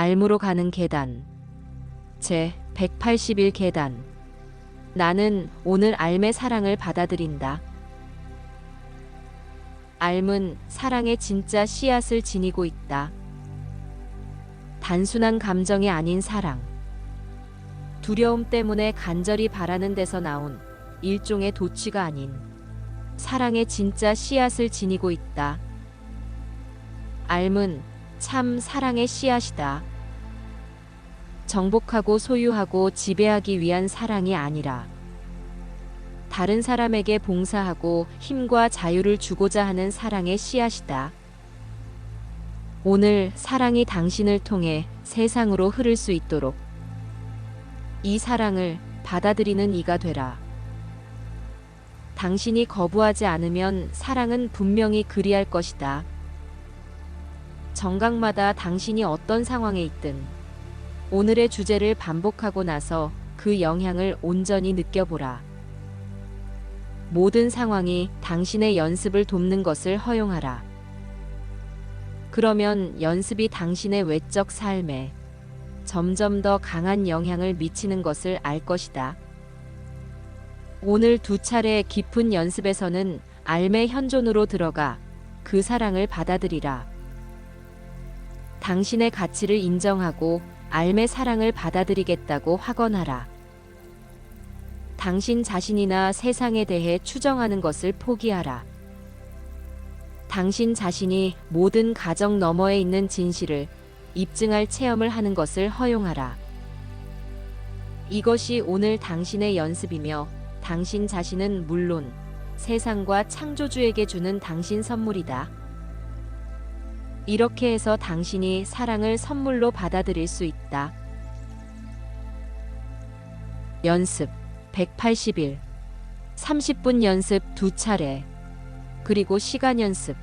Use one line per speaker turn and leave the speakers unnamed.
알무로 가는 계단. 제 181 계단. 나는 오늘 알의 사랑을 받아들인다. 알은 사랑의 진짜 씨앗을 지니고 있다. 단순한 감정이 아닌 사랑. 두려움 때문에 간절히 바라는 데서 나온 일종의 도취가 아닌 사랑의 진짜 씨앗을 지니고 있다. 알은 참 사랑의 씨앗이다. 정복하고 소유하고 지배하기 위한 사랑이 아니라 다른 사람에게 봉사하고 힘과 자유를 주고자 하는 사랑의 씨앗이다. 오늘 사랑이 당신을 통해 세상으로 흐를 수 있도록 이 사랑을 받아들이는 이가 되라. 당신이 거부하지 않으면 사랑은 분명히 그리할 것이다. 정각마다 당신이 어떤 상황에 있든 오늘의 주제를 반복하고 나서 그 영향을 온전히 느껴보라. 모든 상황이 당신의 연습을 돕는 것을 허용하라. 그러면 연습이 당신의 외적 삶에 점점 더 강한 영향을 미치는 것을 알 것이다. 오늘 두 차례의 깊은 연습에서는 알매 현존으로 들어가 그 사랑을 받아들이라. 당신의 가치를 인정하고 알매 사랑을 받아들이겠다고 확언하라. 당신 자신이나 세상에 대해 추정하는 것을 포기하라. 당신 자신이 모든 가정 너머에 있는 진실을 입증할 체험을 하는 것을 허용하라. 이것이 오늘 당신의 연습이며 당신 자신은 물론 세상과 창조주에게 주는 당신 선물이다. 이렇게 해서 당신이 사랑을 선물로 받아들일 수 있다. 연습 180일. 30분 연습 두 차례. 그리고 시간 연습